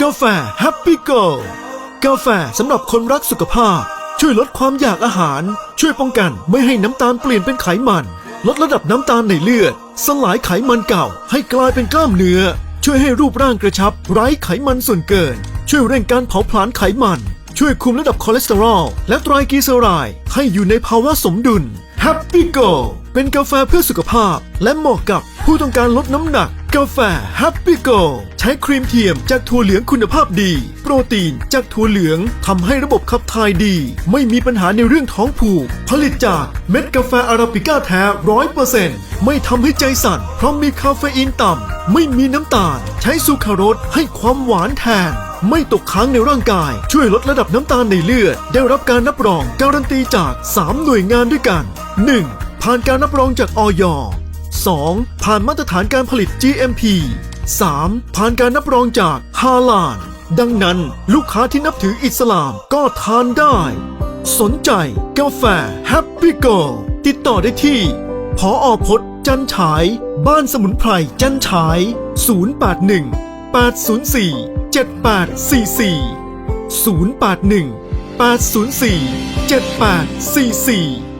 กาแฟ Happy Go กาแฟสำหรับคนรักสุขภาพ ช่วยลดความอยากอาหาร ช่วยป้องกันไม่ให้น้ำตาลเปลี่ยนเป็นไขมัน ลดระดับน้ำตาลในเลือด สลายไขมันเก่า ให้กลายเป็นกล้ามเนื้อ ช่วยให้รูปร่างกระชับ ไร้ไขมันส่วนเกิน ช่วยเร่งการเผาผลาญไขมัน ช่วยคุมระดับคอเลสเตอรอล และไตรกลีเซอไรด์ให้อยู่ในภาวะสมดุล Happy Go เป็นกาแฟเพื่อสุขภาพ และเหมาะกับผู้ต้องการลดน้ำหนัก กาแฟ Happy Go ใช้ครีมเทียมจากถั่วเหลืองคุณภาพดี โปรตีนจากถั่วเหลืองทำให้ระบบขับถ่ายดี ไม่มีปัญหาในเรื่องท้องผูก ผลิตจากเม็ดกาแฟอาราบิก้าแท้ร้อยเปอร์เซ็นต์ไม่ทำให้ใจสั่น เพราะมีคาเฟอีนต่ำ ไม่มีน้ำตาล ใช้ซูคารสให้ความหวานแทน ไม่ตกค้างในร่างกาย ช่วยลดระดับน้ำตาลในเลือด ได้รับการรับรองการันตีจาก 3 หน่วยงานด้วยกัน 1. ผ่านการรับรองจากออย 2. ผ่านมาตรฐานการผลิต GMP 3. ผ่านการรับรองจากฮาลาลดังนั้นลูกค้าที่นับถืออิสลามก็ทานได้ สนใจกาแฟ Happy Go ติดต่อได้ที่พออพจน์จันฉาย บ้านสมุนไพรจันฉาย 081 804 7844 081 804 7844